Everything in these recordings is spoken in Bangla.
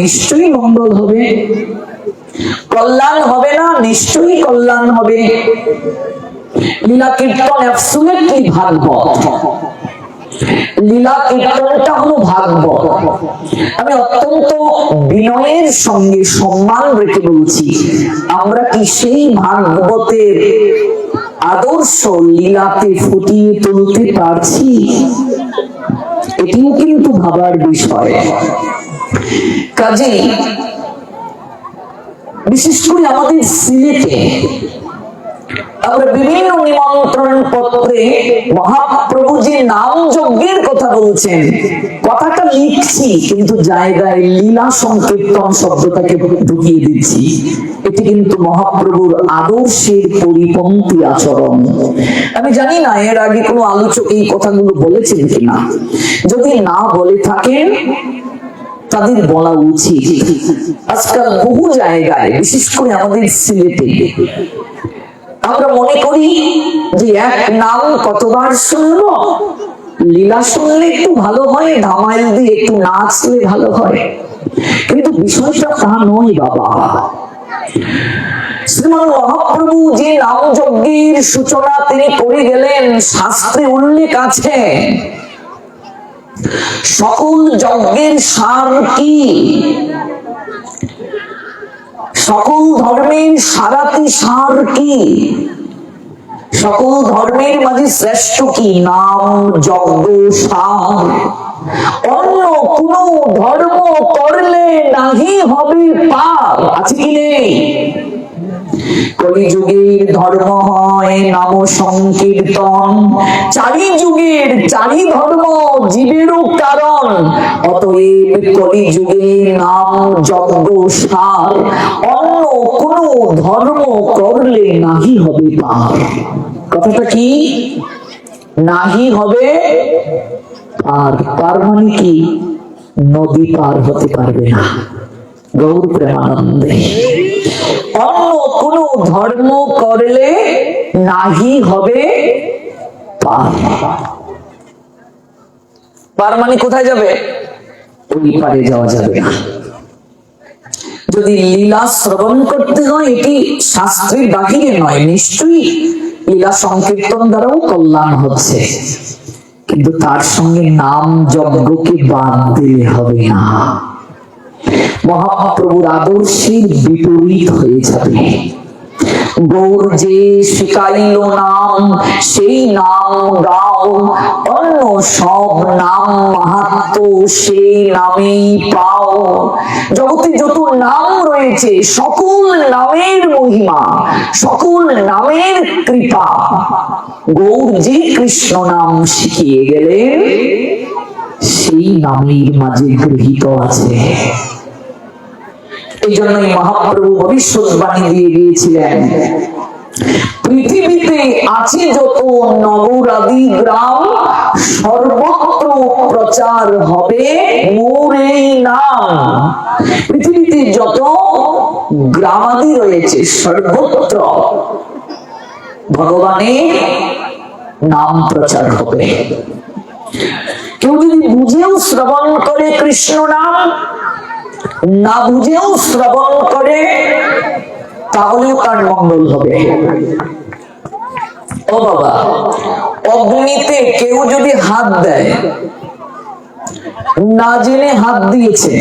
নিশ্চয়ই মঙ্গল হবে। কল্যাণ হবে না, নিশ্চয়ই কল্যাণ হবে। লীলা কীর্তন অ্যাবসুলেটলি ভাগবত। লীলা কীর্তনটা হলো ভাগবত। আমি অত্যন্ত বিনয়ের সঙ্গে সম্মান রেখে বলছি, আমরা কি সেই ভাগবতের আদর্শ লীলাতে ফুটিয়ে তুলতে পারছি? এটিও কিন্তু ভাবার বিষয়। কাজে, বিশেষ করে আমাদের সিলেটে আমরা বিভিন্ন নিমন্ত্রণ পত্রে মহাপ্রভু যে নাম যজ্ঞের কথা বলছেন। কথাটা লিখছি, কিন্তু জায়গায় লীলা সংকীর্তন শব্দটাকে ঢুকিয়ে দিচ্ছি। এটি কিন্তু মহাপ্রভুর আদর্শের পরিপন্থী আচরণ। আমি জানি না এর আগে কোনো আলোচক এই কথাগুলো বলেছেন কিনা। যদি না বলে থাকেন তাদের বলা উচিত আজকাল বহু জায়গায়, বিশেষ করে আমাদের সিলেটে, আমরা মনে করি যে এক নাম কতবার শুনব? লীলা শুনলে একটু ভালো হয় ধামাইল দিয়ে একটু নাচলে ভালো হয়। কিন্তু বিষয়টা তা নয় বাবা। শ্রীমান মহাপ্রভু যে নাম যজ্ঞের সূচনা তিনি করে গেলেন, শাস্ত্রে উল্লেখ আছে। সকল যজ্ঞের সার কি? সকল ধর্মের সারাতি সার কি? সকল ধর্মের মাঝে শ্রেষ্ঠ কি? নাম, যজ্ঞ, সার। অন্য কোন ধর্ম করলে নাহি হবে পার আছে কি নেই? কলিযুগের ধর্ম হয় নাম সংকীর্তন। চারি যুগের চারি ধর্ম কারণ। অতএব নাম যজ্ঞ সার অন্য কোন ধর্ম করলে নাহি হবে কথাটা কি? নাহি হবে আর পার মানে কি? নদী পার হতে পারবে না। গৌর প্রেমানন্দে। অন্য কোন ধর্ম করলে নাহি হবে পার মানে কোথায় যাবে? ওই পারে যাওয়া যাবে না। যদি লীলা শ্রবণ করতে হয়, এটি শাস্ত্রের বাহিরে নয়, নিশ্চয়ই লীলা সংকীর্তন দ্বারাও কল্যাণ হচ্ছে। কিন্তু তার সঙ্গে নাম যজ্ঞকে বাদ দিলে হবে না। মহাপ্রভুর আদর্শের বিপরীত হয়ে যাবে। গৌর যে শিখাইল নাম, সেই নাম গাও। অন্য সব নাম মাহাত্ম সেই নামেই পাও। জগতে যত নাম রয়েছে, সকল নামের মহিমা, সকল নামের কৃপা। গৌর যে কৃষ্ণ নাম শিখিয়ে গেলেন, সেই নামের মাঝে গৃহীত আছে। এই জন্যই মহাপ্রভু ভবিষ্যৎবাণী দিয়ে গিয়েছিলেন পৃথিবীতে আছে যত নগর আদি গ্রাম, সর্বত্র প্রচার হবে মোর নাম। পৃথিবীতে যত গ্রামাদি রয়েছে, সর্বত্র ভগবানের নাম প্রচার হবে। কেউ যদি বুঝেও শ্রবণ করে কৃষ্ণ নাম না বুঝেও শ্রবণ করে, তাহলেও তার মঙ্গল হবে। ও বাবা, অগ্নিতে কেউ যদি হাত দেয়, না জেনে হাত দিয়েছে,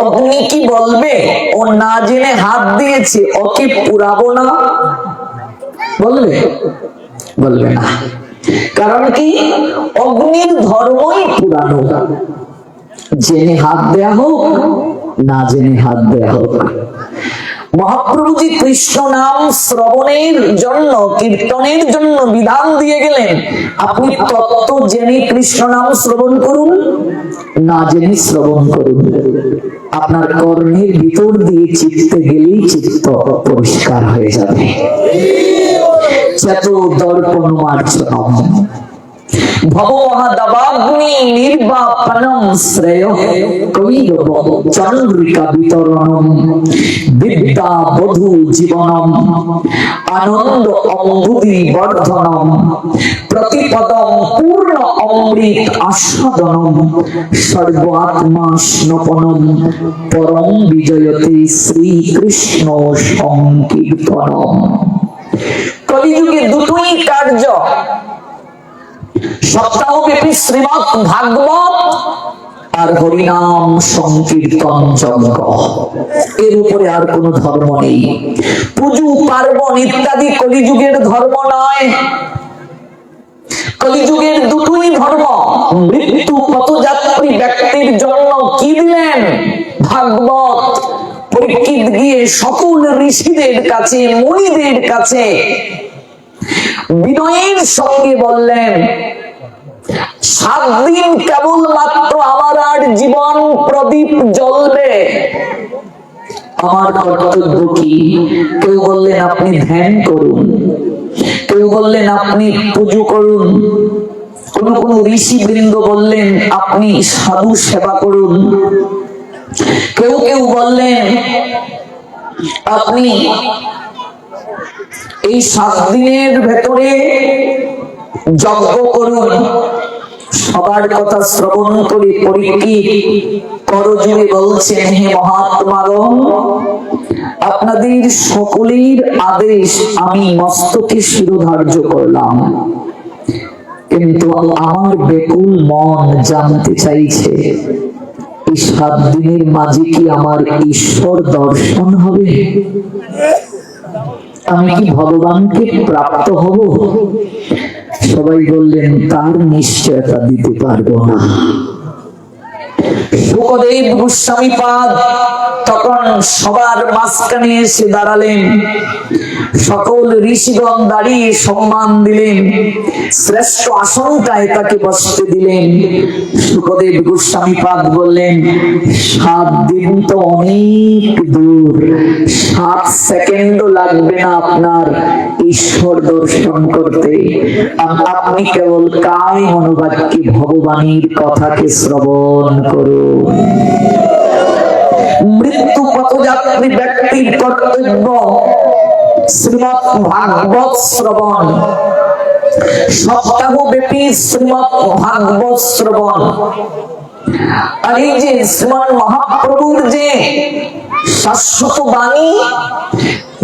অগ্নি কি বলবে? ও না জেনে হাত দিয়েছে ওকে পুরাবো না? বলবে? বলবে না। কারণ কি? অগ্নির ধর্মই পুরানো। জেনে হাত দেয়া হোক, না জেনে হাত দেয়া হোক। মহাপ্রভুজি কৃষ্ণ নাম শ্রবণের জন্য, কীর্তনের জন্য বিধান দিয়ে গেলেন। আপনি তত্ত্ব জেনে কৃষ্ণ নাম শ্রবণ করুন, না জেনে শ্রবণ করুন। আপনার কর্মের ভিতর দিয়ে চিত্তে গেলেই চিত্ত পরিষ্কার হয়ে যাবে। চেত দর্পণ মার্জনম ভব মহাদবাগ্নি নির্বাপনম শ্রেয় কৈরব চন্দ্রিকা বিতরণম। বিদ্যা বধু জীবনম। আনন্দ অম্বুদি বর্ধনম। প্রতিপদম পূর্ণ অমৃত আস্বাদনম। সর্ব আত্মা স্নপনম। পরম বিজয়তে শ্রীকৃষ্ণ সংকীর্তনম। কলিযুগে দুটোই কার্য। সপ্তাহব্যাপী শ্রীমৎ ভাগবত আর হরিনাম সংকীর্তন যজ্ঞ এর উপরে আর কোন ধর্ম নেই। পুজো, পার্বণ ইত্যাদি কলিযুগের ধর্ম নয়। কলিযুগের দুটোই ধর্ম। মৃত্যু পথযাত্রী ব্যক্তির জন্য কি দিলেন? ভাগবত। পরীক্ষিত গিয়ে সকল ঋষিদের কাছে, মুনিদের কাছে বিনয়ের সঙ্গে বললেন, সাত দিন কেবল মাত্র আমার আর জীবন প্রদীপ জ্বলবে। আমার কর্তব্য কি? কেউ বললেন, আপনি ধ্যান করুন। কেউ বললেন, আপনি পুজো করুন। কোন কোন ঋষি বৃন্দ বললেন, আপনি সাধু সেবা করুন। কেউ কেউ বললেন, আপনি এই সাত দিনের ভেতরে যজ্ঞ করুন। সবার কথা শ্রবণ করে করজুড়ে বলছেন, হে মহাত্মাগণ আপনাদের সকলের আদেশ আমি মস্তকে শিরোধার্য করলাম। কিন্তু আমার বেকুল মন জানতে চাইছে, এই সাত দিনের মাঝে কি আমার ঈশ্বর দর্শন হবে? আমি কি ভগবানকে প্রাপ্ত হব? সবাই বললেন, তার নিশ্চয়তা দিতে পারব না। সুখদেব গোস্বামী পাদ তখন সবার মাঝখানে এসে দাঁড়ালেন। সকল ঋষিগণ দাঁড়িয়ে সম্মান দিলেন। শ্রেষ্ঠ আসনটায় তাকে বসতে দিলেন। সুখদেব গোস্বামী পাদ বললেন, সাত দিন তো অনেক দূর, সাত সেকেন্ডও লাগবে না আপনার ঈশ্বর দর্শন করতে। আপনি কেবল কায় মনোবাক্যে ভগবানের কথাকে শ্রবণ করুন। মৃত্যু পথযাত্রী ব্যক্তির কর্তব্য শ্রীমৎ ভাগবত শ্রবণ। সপ্তাহ ব্যাপী শ্রীমৎ ভাগবত শ্রবণ। আর এই যে শ্রীমান মহাপ্রভুর যে শাশ্বত বাণী,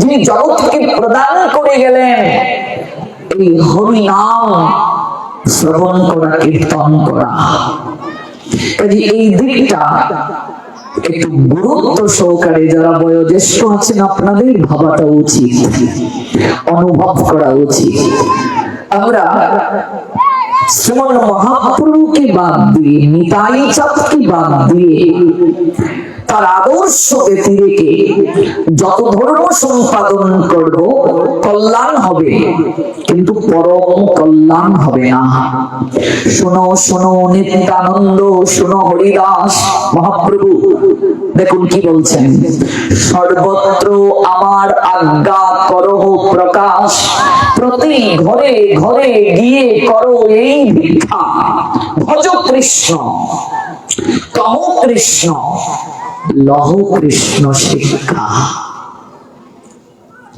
যিনি জগৎকে প্রদান করে গেলেন, এই হরি নাম শ্রবণ করা, কীর্তন করা। এই দিকটা একটু গুরুত্ব সহকারে যারা বয়োজ্যেষ্ঠ আছেন আপনাদের ভাবাটা উচিত অনুভব করা উচিত। আমরা শ্রীমন মহাপ্রভুকে বাদ দিয়ে, নিতাই চাঁদকে বাদ দিয়ে, তার আদর্শ ব্যতিরেকে যত ধর্ম সম্পাদন করব, কল্যাণ হবে। কিন্তু পরম কল্যাণ হবে না। শোনো শোনো, নিত্যানন্দ, শোনো হরিদাস, মহাপ্রভু, দেখুন কি বলছেন। সর্বত্র আমার আজ্ঞা করহ প্রকাশ প্রতি ঘরে ঘরে গিয়ে করো এই ভিক্ষা। ভজ কৃষ্ণ কহ কৃষ্ণ, লহ কৃষ্ণ শিক্ষা।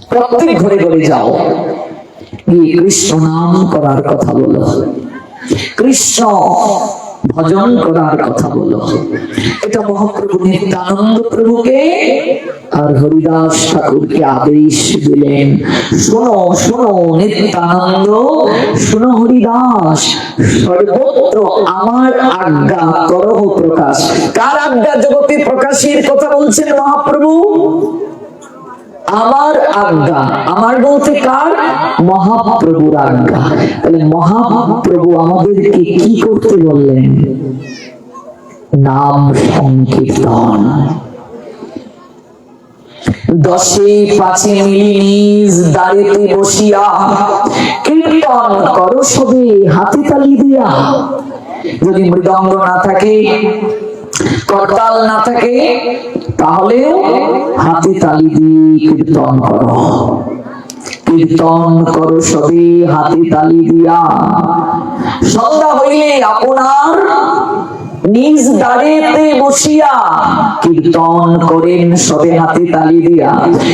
প্রত্যেক ঘরে ঘরে যাও। কৃষ্ণ নাম করার কথা বলো। কৃষ্ণ ভজন করার কথা বলো এটা মহাপ্রভু নিত্যানন্দ প্রভুকে আর হরিদাস ঠাকুরকে আদেশ দিলেন। শোনো শোনো নিত্যানন্দ, শোনো হরিদাস, সর্বত্র আমার আজ্ঞা করহ প্রকাশ। কার আজ্ঞা জগতে প্রকাশের কথা বলছেন মহাপ্রভু? আমার আজ্ঞা। আমার বলতে কার? মহাপ্রভুর আজ্ঞা। তাহলে মহাপ্রভু আমাদেরকে কি করতে বললেন? নাম সংকীর্তন। দশে পাঁচে মিলি নিজ বসিয়া কীর্তন করো সবে, হাতে তালি দিয়া। যদি মৃদঙ্গ না থাকে, করতাল না থাকে তাহলে হাতে তালি দিয়ে কীর্তন করো। কীর্তন করো সবে, হাতে তালি দিয়া। সন্ধ্যা হইলে আপনার নিজ দাঁড়েতে বসিয়া কীর্তন করেন, সবে হাতে তালি দিয়া।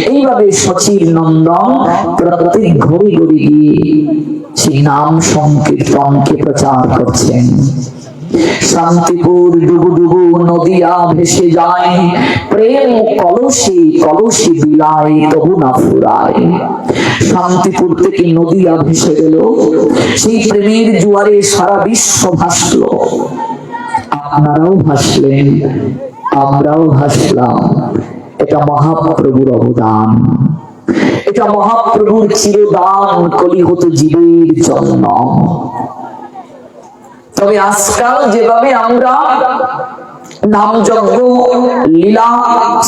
এইভাবে সচির নন্দন প্রত্যেক ঘড়ি ঘড়ি গিয়ে সেই নাম সংকীর্তনকে প্রচার করছেন। শান্তিপুর ডুবু ডুবু নদিয়া ভেসে যায়। প্রেম কলসি কলসি বিলায়, তবু না ফুরায়। শান্তিপুর থেকে নদিয়া ভেসে গেল। সেই প্রেমের জোয়ারে সারা বিশ্ব ভাসলো। আপনারাও ভাসলেন, আমরাও ভাসলাম। এটা মহাপ্রভুর অবদান। এটা মহাপ্রভুর চিরদান কলি হতো জীবের জন্য। তবে আজকাল যেভাবে আমরা নামযজ্ঞ, লীলা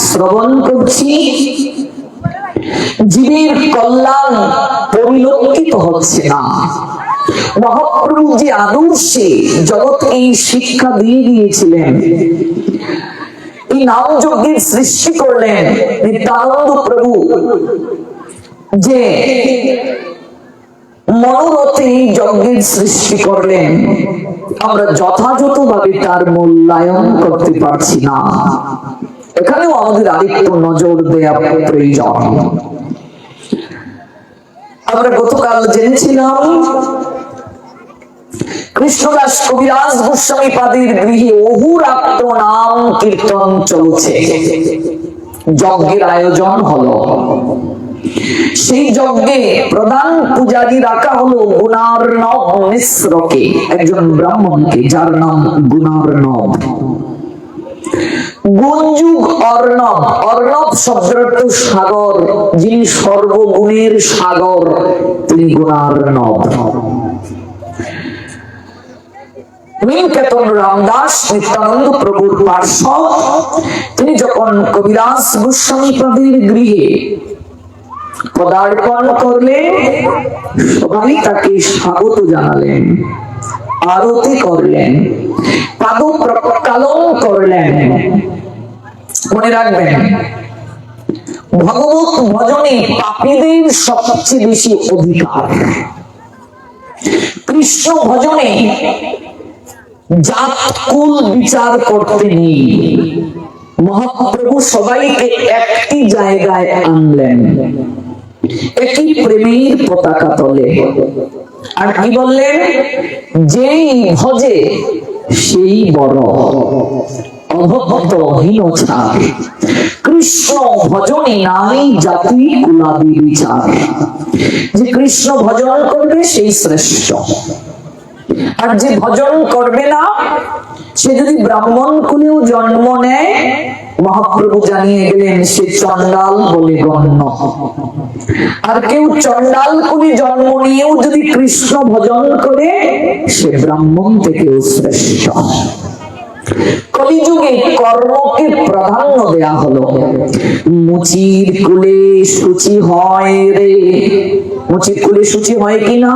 শ্রবণ করছি, জীবের কল্যাণ পরিলক্ষিত হচ্ছে না। মহাপ্রভু যে আদর্শে জগৎ এই শিক্ষা দিয়ে গিয়েছিলেন এই নাম যজ্ঞের সৃষ্টি করলেন নিত্যানন্দ প্রভু, যে মনোরথে এই যজ্ঞের সৃষ্টি করলেন। আমরা যথাযথভাবে তার মূল্যায়ন করতে পারছি না। এখানেও আমাদের আরেকটু নজর দেয়া প্রয়োজন। আমরা গতকাল জেনেছিলাম, কৃষ্ণদাস কবিরাজ গোস্বামী পাদের গৃহে অহুরাত্র নাম কীর্তন চলছে। যজ্ঞের আয়োজন হলো। সেই যজ্ঞে প্রধান পূজারী রাখা হলো গুণার্ণব মিশ্রকে, একজন ব্রাহ্মণকে, যার নাম গুণার্ণব গুঞ্জুগ অর্ণব। অর্ণব সাগর, যিনি সর্বগুণের সাগর, তিনি গুণার্ণব নীলকেতন রামদাস নিত্যানন্দ প্রভুর পার্শ্ব, তিনি যখন কবিরাজ গোস্বামী গৃহে পদার্পণ করলেন সবাই তাকে স্বাগত জানালেন, আরতি করলেন পাদ প্রকালন করলেন। মনে রাখবেন, ভগবত ভজনে পাপীদের সবচেয়ে বেশি অধিকার। কৃষ্ণ ভজনে জাত কুল বিচার করতে নেই। মহাপ্রভু সবাইকে একটি জায়গায় আনলেন। একই প্রেমের পতাকা তলে। আর কি বললেন? যেই ভজে সেই বড়। অভক্ত হীন ছাড় কৃষ্ণ ভজনে নাই জাতি কুলাদি বিচার। যে কৃষ্ণ ভজন করবে সেই শ্রেষ্ঠ। আর যে ভজন করবে না সে যদি ব্রাহ্মণ কুলেও জন্ম নেয়, মহাপ্রভু জানিয়ে গেলেন সে চন্ডাল বলে গণ্য। আর কেউ চন্ডাল কুলে জন্ম নিয়েও যদি কৃষ্ণ ভজন করে, সে ব্রাহ্মণ থেকেও শ্রেষ্ঠ। কলিযুগে কর্মকে প্রাধান্য দেয়া হলো। মুচির কুলে সূচি হয় রে। মুচির কুলে সূচি হয় কিনা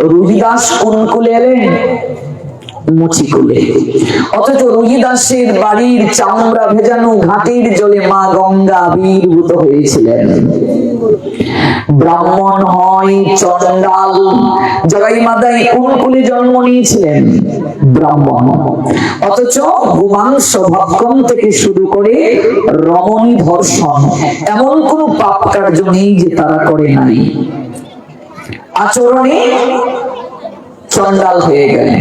রুহিদাস কোন কুলে এলেন? মুচিকুলে অথচ রুহিদাসের বাড়ির চামড়া ভেজানো ঘাটের জলে মা গঙ্গা আবির্ভূত হয়েছিলেন। ব্রাহ্মণ হয় চন্ডাল জগাই মাদাই কোন কুলে জন্ম নিয়েছিলেন ব্রাহ্মণ। অথচ গোমাংস ভক্ষণ থেকে শুরু করে রমণী ধর্ষণ, এমন কোন পাপ কার্য নেই যে তারা করে নাই। আচরণে চন্ডাল হয়ে গেলেন।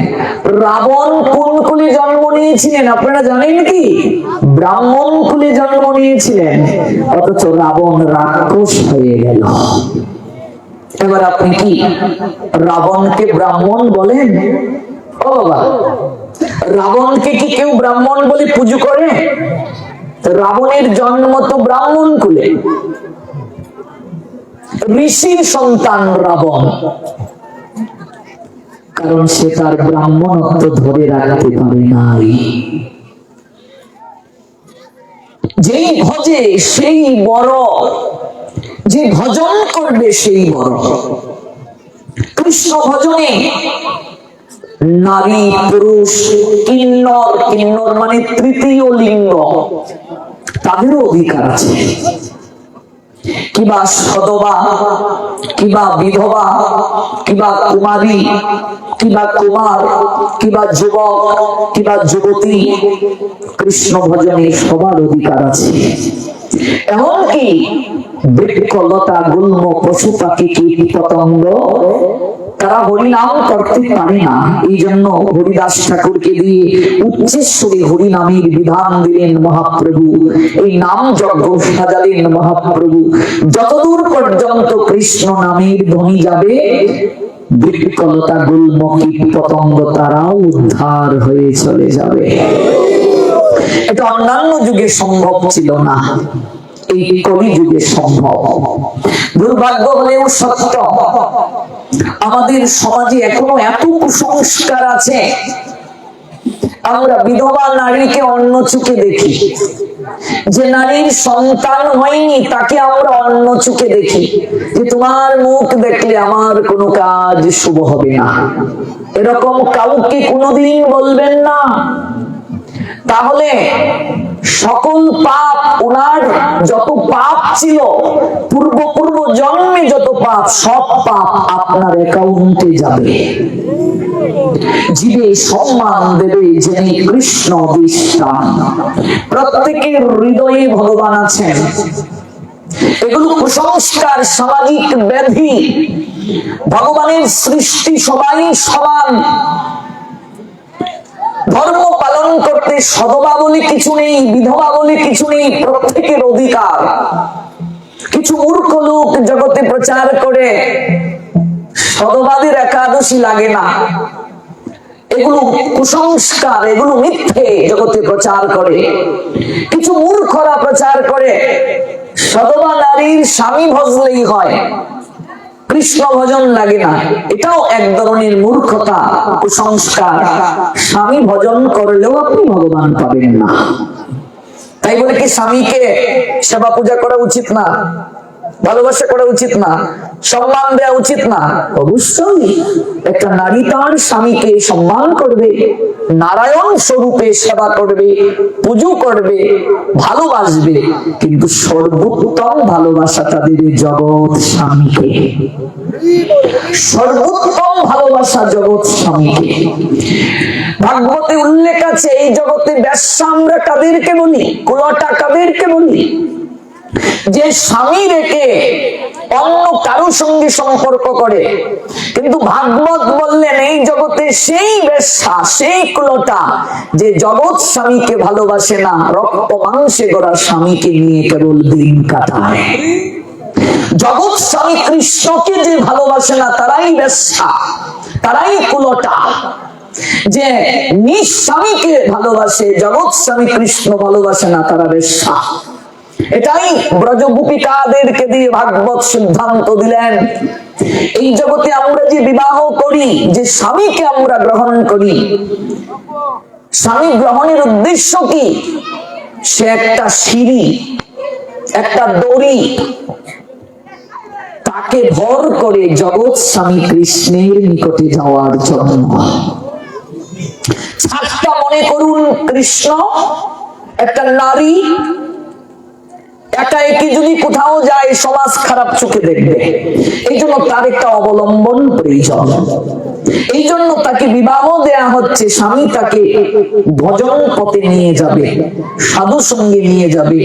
রাবণ কোন কুলে জন্ম নিয়েছিলেন? আপনারা জানেন কি? ব্রাহ্মণ কুলে জন্ম নিয়েছিলেন। অথচ রাবণ রাক্ষস হয়ে গেল। এবার আপনি কি রাবণকে ব্রাহ্মণ বলেন? ও বাবা, রাবণকে কি কেউ ব্রাহ্মণ বলে পুজো করে? রাবণের জন্ম তো ব্রাহ্মণ কুলে। ঋষির সন্তান রাবণ। কারণ সে তার ব্রাহ্মণত্ব ধরে রাখতে পারে নাই। যেই ভজে সেই বড়, যে ভজন করবে সেই বড়। কৃষ্ণ ভজনে নারী, পুরুষ, কিন্নর কিন্নর মানে তৃতীয় লিঙ্গ, তাদেরও অধিকার আছে। কিবা সদবা, কিবা বিধবা, কিবা কুমারী, কিবা কুমার, কিবা যুবক, কিবা যুবতী, কৃষ্ণ ভজনে সবার অধিকার আছে। এমনকি বৃক্ষ লতা গুল্ম, পশু পাখি, কীট পতঙ্গ তারা হরিনাম করতে পারে না এই জন্য হরিদাস ঠাকুরকে দিয়ে উচ্চেশ্বরী হরিনামের বিধান দিলেন মহাপ্রভু। এই নাম যজ্ঞ সাজালেন মহাপ্রভু। যতদূর পর্যন্ত কৃষ্ণ নামের ধ্বনি যাবে বৃক্ষলতা গুল্ম কীট পতঙ্গ তারাও উদ্ধার হয়ে চলে যাবে। এটা অন্যান্য যুগে সম্ভব ছিল না। এই কলি যুগে সম্ভব। দুর্ভাগ্য হলেও সত্য, আমাদের সমাজে এখনও এত কুসংস্কার আছে। আমরা বিধবা নারীকে অন্য চোখে দেখি। যে নারীর সন্তান হয়নি, তাকে আমরা অন্য চোখে দেখি। যে তোমার মুখ দেখলে আমার কোনো কাজ শুভ হবে না। এরকম কাউকে কোনোদিন বলবেন না। তাহলে সকল পাপ ওনার যত পাপ ছিল, পূর্ব পূর্ব জন্মে যত পাপ, সব পাপ আপনার অ্যাকাউন্টে যাবে। জীবে সম্মান দেবে যিনি কৃষ্ণ বিষ্ণান প্রত্যেকের হৃদয়ে ভগবান আছেন। এগুলো কুসংস্কার, সামাজিক ব্যাধি, ভগবানের সৃষ্টি সবাই সমান। ধর্ম পালন করতে সদবা বলে কিছু নেই বিধবা বলে কিছু নেই, প্রত্যেকের অধিকার। কিছু মূর্খ লোক জগতে প্রচার করে, সদবাদের একাদশী লাগে না। এগুলো কুসংস্কার, এগুলো মিথ্যে জগতে প্রচার করে। কিছু মূর্খরা প্রচার করে, সদবা নারীর স্বামী ভজলেই হয়। কৃষ্ণ ভজন লাগে না। এটাও এক ধরনের মূর্খতা, কুসংস্কার। স্বামী ভজন করলেও আপনি ভগবান পাবেন না। তাই বলে কি স্বামীকে সেবা পূজা করা উচিত না? ভালোবাসা করা উচিত না, সম্মান দেওয়া উচিত না। অবশ্যই একটা নারী তার স্বামীকে সম্মান করবে, নারায়ণ স্বরূপে সেবা করবে, পুজো করবে, ভালোবাসবে, কিন্তু সর্বোত্তম ভালোবাসাটা দেবে জগৎ স্বামীকে। সর্বোত্তম ভালোবাসা জগৎ স্বামীকে। ভাগবতে উল্লেখ আছে, এই জগতে ব্যবসা আমরা কাদেরকে বলি? কুলটা কাদেরকে বলি? যে স্বামী রেখে অন্য কারও সঙ্গে সম্পর্ক করে। কিন্তু ভাগবত বললেন, এই জগতে সেই বেশ্যা, সেই কুলটা যে জগৎ স্বামীকে ভালোবাসে না, রক্ত মাংসে গড়া স্বামীকে নিয়ে কেবল দিন কাটায়। জগৎ স্বামী কৃষ্ণকে যে ভালোবাসে না, তারাই বেশ্যা, তারাই কুলটা। যে নিজ স্বামীকে ভালোবাসে, জগৎ স্বামী কৃষ্ণ ভালোবাসে না, তারা বেশ্যা। এটাই ব্রজগোপিকাদেরকে দিয়ে ভাগবত সিদ্ধান্ত দিলেন। এই জগতে আমরা যে বিবাহ করি, যে স্বামীকে আমরা গ্রহণ করি, স্বামী গ্রহণের উদ্দেশ্য কি? সে একটা সিঁড়ি, একটা দড়ি, তাকে ভর করে জগৎ স্বামী কৃষ্ণের নিকটে যাওয়ার জন্য। ছাত্রটা মনে করুন, কৃষ্ণ, একটা নারী একা একই যদি কোথাও যায়, সমাজ খারাপ চোখে দেখবে। এই জন্য তার একটা অবলম্বন প্রয়োজন। এই জন্য তাকে বিবাহ দেয়া হচ্ছে, স্বামী তাকে ভজন পথে নিয়ে যাবে, সাধু সঙ্গে নিয়ে যাবে,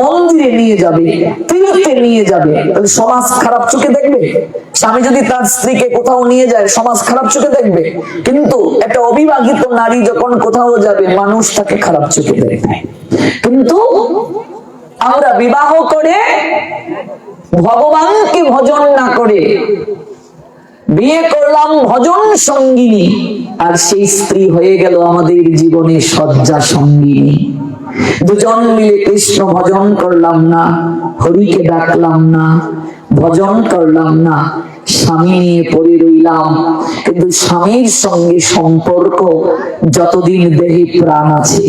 মন্দিরে নিয়ে যাবে, তীর্থে নিয়ে যাবে। তাহলে সমাজ খারাপ চোখে দেখবে? স্বামী যদি তার স্ত্রীকে কোথাও নিয়ে যায়, সমাজ খারাপ চোখে দেখবে? কিন্তু একটা অবিবাহিত নারী যখন কোথাও যাবে, মানুষ তাকে খারাপ চোখে দেখবে। কিন্তু আমরা বিবাহ করে, ভগবানকে ভজন না করে বিয়ে করলাম ভজন সঙ্গিনী। আর সেই স্ত্রী হয়ে গেল আমাদের জীবনে শয্যা সঙ্গিনী। দুজন মিলে কৃষ্ণ ভজন করলাম না, হরিকে ডাকলাম না ভজন করলাম না, স্বামী নিয়ে পড়ে রইলাম। কিন্তু স্বামীর সঙ্গে সম্পর্ক যতদিন দেহে প্রাণ আছে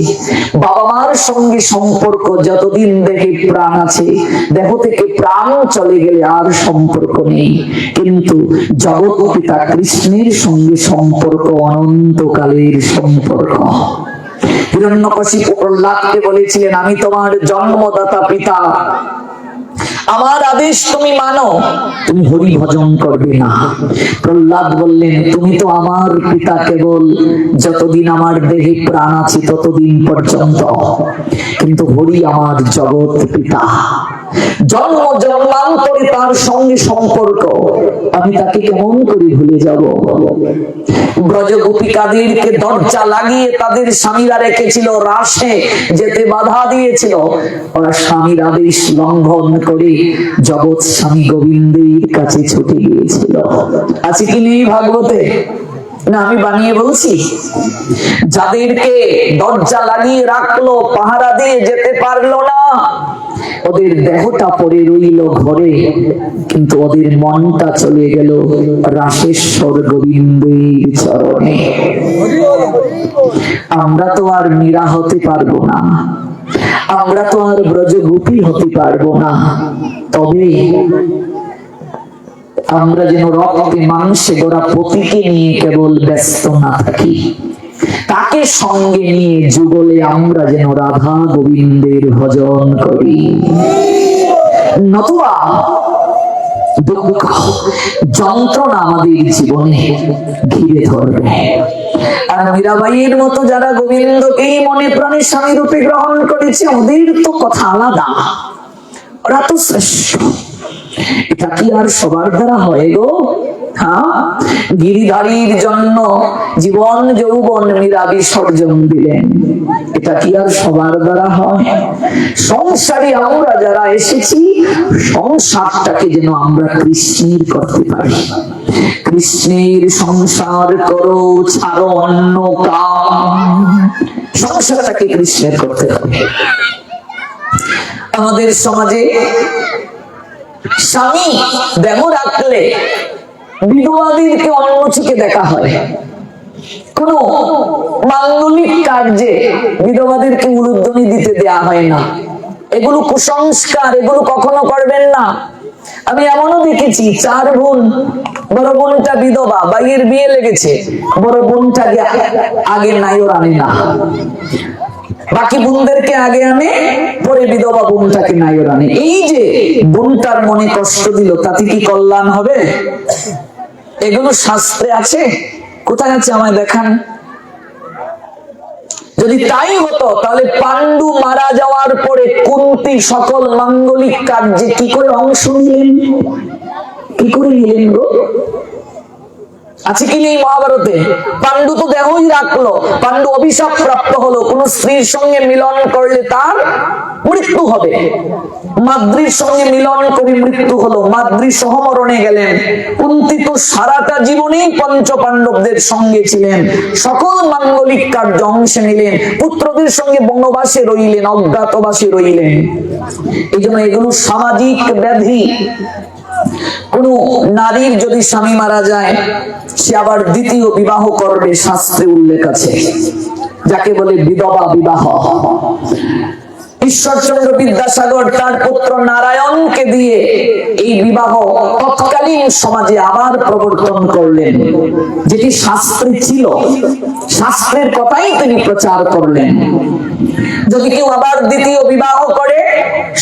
বাবা মার সঙ্গে সম্পর্ক যতদিন দেহে প্রাণ আছে, দেহ থেকে প্রাণ চলে গেলে আর সম্পর্ক নেই। কিন্তু জগৎ পিতা কৃষ্ণের সঙ্গে সম্পর্ক অনন্তকালের সম্পর্ক। হিরণ্যকশিপু প্রহ্লাদকে বলেছিলেন, আমি তোমার জন্মদাতা পিতা। আমার আদেশ তুমি মানো। তুমি হরি ভজন করবে না। প্রহ্লাদ বললেন, তুমি তো আমার পিতা কেবল। যতদিন আমার দেহে প্রাণ আছে, ততদিন পর্যন্ত। কিন্তু হরি আমার জগৎ পিতা। জন্ম জন্মান্তরে তার সঙ্গে সম্পর্ক। আমি তাকে কেমন করে ভুলে যাব? ব্রজ গোপিকাদেরকে দরজা লাগিয়ে তাদের স্বামীরা রেখেছিল রাসে, যেতে বাধা দিয়েছিল। ওরা স্বামীর আদেশ লঙ্ঘন করে জগৎ স্বামী গোবিন্দের কাছে ছুটে গিয়েছিল। আছে কি নেই ভাগবতে? না, আমি বানিয়ে বলছি, যাদেরকে দরজা লাগিয়ে রাখল, পাহারা দিয়ে যেতে পারল না, ওদের দেহটা পড়ে রইল ঘরে, কিন্তু ওদের মনটা চলে গেল রাশেশ্বর গোবিন্দের চরণে। আমরা তো আর মীরা হতে পারব না। আমরা তো আর ব্রজগোপী হতে পারব না। তবে আমরা যেন রক্তে মাংসে গোড়া পতিকে নিয়ে কেবল ব্যস্ত না থাকি। তাকে সঙ্গে নিয়ে যুগলে আমরা যেন রাধা গোবিন্দের ভজন করি। নতুবা দুঃখ যন্ত্রণা আমাদের জীবনে ঘিরে ধরবে। আর মীরাবাইয়ের মতো যারা মনে প্রাণে স্বামী রূপে গ্রহণ করেছে, ওদের তো কথা আলাদা। ওরা তো শ্রেষ্ঠ। এটা কি আর সবার দ্বারা হয় গো? হ্যাঁ? গিরিধারীর জন্য জীবন যৌবন মীরা বিসর্জন দিলেন। এটা কি আর সবার দ্বারা হয়? সংসারে আমরা যারা এসেছি, সংসারটাকে যেন আমরা কৃষ্ণের করতে পারি। কৃষ্ণের সংসার করো, ছাড়ো অন্য কাম। সংসারটাকে কৃষ্ণের করতে হবে। আমাদের সমাজে স্বামী দেহ রাখলে বিধবাদেরকে অন্য চোখে দেখা হয়। কোন মাঙ্গলিক কার্যে বিধবাদেরকে উলুধ্বনি দিতে দেয়া হয় না। এগুলো কুসংস্কার, এগুলো কখনো করবেন না। আমি এমনও দেখেছি, চার বোন, বড় বোনটা বিধবা বাইয়ের বিয়ে লেগেছে, বড় বোনটা আগে নাইও আনে না। বাকি বোনদেরকে আগে আনে, পরে বিধবা বোনটাকে নাইও আনে। এই যে বোনটার মনে কষ্ট দিল, তাতে কি কল্যাণ হবে? এগুলো শাস্ত্রে আছে? কোথায় আছে আমায় দেখান। যদি তাই হতো, তাহলে পাণ্ডু মারা যাওয়ার পরে কুন্তি সকল মাঙ্গলিক কার্যে কি করে অংশ নিলেন? কি করে নিলেন গো? আছে কি নেই মহাভারতে পাণ্ডু তো দেহই রাখল। পাণ্ডু অভিশাপ প্রাপ্ত হলো। কোন স্ত্রীর সঙ্গে মিলন করলে তার মৃত্যু হবে। মাদ্রির সঙ্গে মিলন করে মৃত্যু হলো। মাদ্রি সহমরণে গেলেন। কুন্তি তো সারাটা জীবনেই পঞ্চ পাণ্ডবদের সঙ্গে ছিলেন। সকল মাঙ্গলিক কার্য অংশে নিলেন। পুত্রদের সঙ্গে বনবাসে রইলেন, অজ্ঞাতবাসে রইলেন। এই জন্য এগুলো সামাজিক ব্যাধি। কোন নারীর যদি স্বামী মারা যায়, সে আবার দ্বিতীয় বিবাহ করবে শাস্ত্রে উল্লেখ আছে। যাকে বলে বিধবা বিবাহ। ঈশ্বরচন্দ্র বিদ্যাসাগর তার পুত্র নারায়ণকে দিয়ে এই বিবাহ তৎকালীন সমাজে আবার প্রবর্তন করলেন। যেটি শাস্ত্রে ছিল, শাস্ত্রের কথাই তিনি প্রচার করলেন। যদি কেউ আবার দ্বিতীয় বিবাহ করে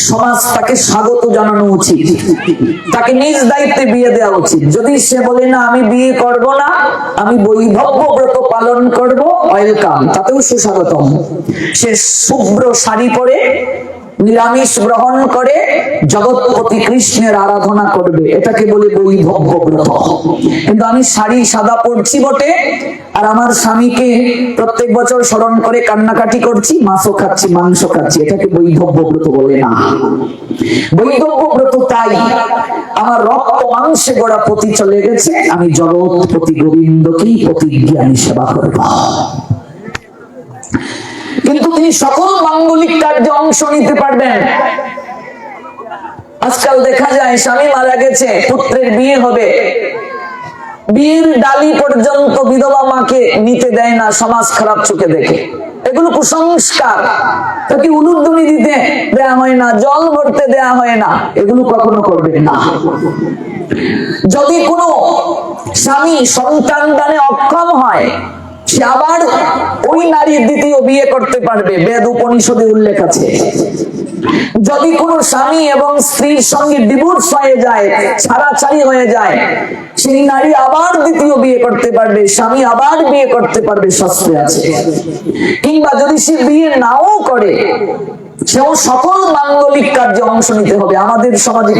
সমাজ তাকে স্বাগত জানানো উচিত। তাকে নিজ দায়িত্বে বিয়ে দেওয়া উচিত। যদি সে বলে, না, আমি বিয়ে করব না, আমি বৈভব্য ব্রত পালন করব, ওয়েলকাম। তাতেও সুস্বাগতম। সে শুভ্র শাড়ি পরে নিরামিষ গ্রহণ করে জগৎপতি কৃষ্ণের আরাধনা করবে। এটাকে বলে বৈভব্য ব্রত। কিন্তু আমি শাড়ি সাদা পরছি বটে, আর আমার স্বামীকে প্রত্যেক বছর স্মরণ করে কান্নাকাটি করছি, মাছও খাচ্ছি, মাংস খাচ্ছি। এটাকে বৈধব্য ব্রত বলে না। বৈধব্য ব্রত তাই আমার রক্ত মাংসে গড়া পতি চলে গেছে, আমি জগৎপতি গোবিন্দকেই প্রতিজ্ঞানী সেবা করব। কিন্তু তিনি সকল মাঙ্গলিক কার্যে অংশ নিতে পারবেন। আজকাল দেখা যায় স্বামী মারা গেছে, পুত্রের বিয়ে হবে। বিয়ের ডালি পর্যন্ত বিধবা মাকে নিতে দেয় না, সমাজ খারাপ চোখে দেখে। এগুলো কুসংস্কার। তাকে উলুদ্দনি দিতে দেয়া হয় না, জল ভরতে দেয়া হয় না, এগুলো কখনো করবে না। যদি কোনো স্বামী সন্তান দানে অক্ষম হয় সে আবার ওই নারীর দ্বিতীয় বিয়ে করতে পারবে, বেদ উপনিষদে উল্লেখ আছে। যদি কোনো স্বামী এবং স্ত্রীর সঙ্গে ডিভোর্স হয়ে যায়, ছাড়াছাড়ি হয়ে যায়, সেই নারী আবার দ্বিতীয় বিয়ে করতে পারবে, স্বামী আবার বিয়ে করতে পারবে, শাস্ত্রে আছে। কিংবা যদি সে বিয়ে নাও করে, সেও সকল মাঙ্গলিক কার্যে অংশ নিতে হবে। আমাদের সমাজে